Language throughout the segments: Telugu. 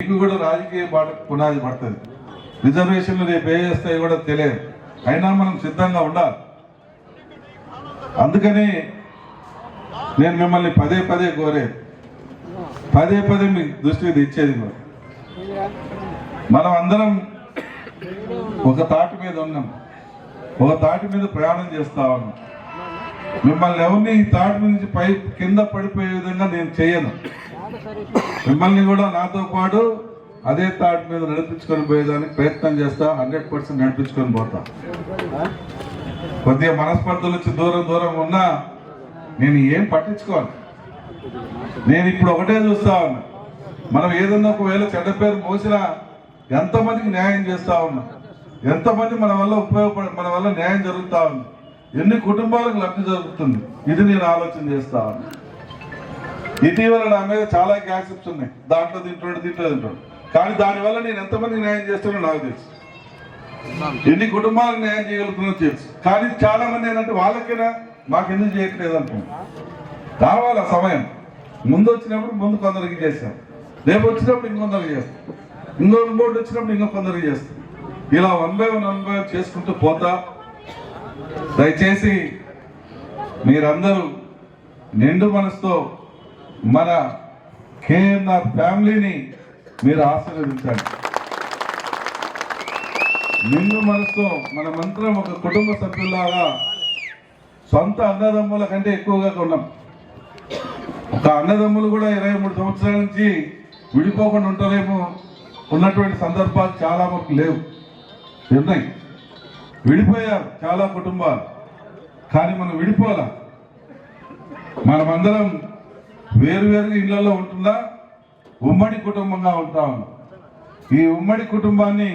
మీకు కూడా రాజకీయ బాట పునాది పడుతుంది. రిజర్వేషన్లు రేపు ఏ చేస్తాయో కూడా తెలియదు. అయినా మనం సిద్ధంగా ఉండాలి. అందుకని నేను మిమ్మల్ని పదే పదే కోరేది. పదే పదే మీ దృష్టికి తెచ్చేది మనం అందరం ఒక తాటి మీద ఉన్నాం. ఒక తాటి మీద ప్రయాణం చేస్తా ఉన్నాం. మిమ్మల్ని ఎవరిని ఈ తాటి నుంచి పై కింద పడిపోయే విధంగా నేను చేయను. మిమ్మల్ని కూడా నాతో పాటు అదే తాటి మీద నడిపించుకొని పోయేదానికి ప్రయత్నం చేస్తా హండ్రెడ్ పర్సెంట్ నడిపించుకొని పోతా. కొద్దిగా మనస్పర్ధలు వచ్చి దూరం దూరం ఉన్నా నేను ఏం పట్టించుకోను. నేను ఇప్పుడు ఒకటే చూస్తా ఉన్నా. మనం ఏదన్నా ఒకవేళ చెడ్డ పేరు మోసినా ఎంతమందికి న్యాయం చేస్తా ఉన్నా. ఎంతమంది మన వల్ల ఉపయోగపడ మన వల్ల న్యాయం జరుగుతూ ఉంది ఎన్ని కుటుంబాలకు లబ్ధి జరుగుతుంది? ఇది నేను ఆలోచన చేస్తా ఉన్నా. ఇటీవల నా మీద చాలా గ్యాసిప్స్ ఉన్నాయి. దాంట్లో తింటుండే దీంట్లో తింటుండే కానీ దానివల్ల నేను ఎంతమంది న్యాయం చేస్తున్నా నాకు తెలుసు. ఎన్ని కుటుంబాలకు న్యాయం చేయగలుగుతున్నా తెలుసు. కానీ చాలా మంది ఏంటంటే వాళ్ళకైనా? మాకు ఎందుకు చేయట్లేదు అనుకున్నాం కావాలి సమయం? ముందు వచ్చినప్పుడు ముందు కొందరికి చేస్తాం. రేపు వచ్చినప్పుడు ఇంకొందరికి చేస్తాం. ఇంకో ఇంకోటి వచ్చినప్పుడు ఇంకో కొందరికి చేస్తాం. ఇలా one by one one by చేసుకుంటూ పోతా. దయచేసి మీరందరూ నిండు మనసుతో మన కేఎన్ఆర్ ఫ్యామిలీని మీరు ఆశీర్వదించండి. నిన్ను మనసుతో మనమందరం ఒక కుటుంబ సభ్యులాగా సొంత అన్నదమ్ముల కంటే ఎక్కువగా ఉన్నాం ఒక అన్నదమ్ములు కూడా ఇరవై మూడు సంవత్సరాల నుంచి విడిపోకుండా ఉంటారేమో ఉన్నటువంటి సందర్భాలు చాలా మనకు లేవు. ఉన్నాయి. విడిపోయారు చాలా కుటుంబాలు. కానీ మనం విడిపోలా మనమందరం వేరువేరు ఇళ్ళలో ఉంటుందా? ఉమ్మడి కుటుంబంగా ఉంటాం ఈ ఉమ్మడి కుటుంబాన్ని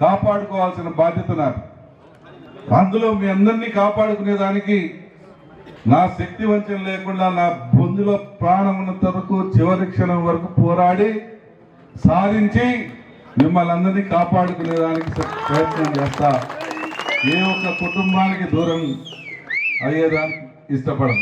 కాపాడుకోవాల్సిన బాధ్యత నాకు అందులో మీ అందరినీ కాపాడుకునేదానికి నా శక్తి వంచన లేకుండా నా బొందులో ప్రాణం ఉన్నంత వరకు చివరి క్షణం వరకు పోరాడి సాధించి మిమ్మల్ని అందరినీ కాపాడుకునేదానికి ప్రయత్నం చేస్తా. ఏ ఒక్క కుటుంబానికి దూరం అయ్యేదానికి ఇష్టపడం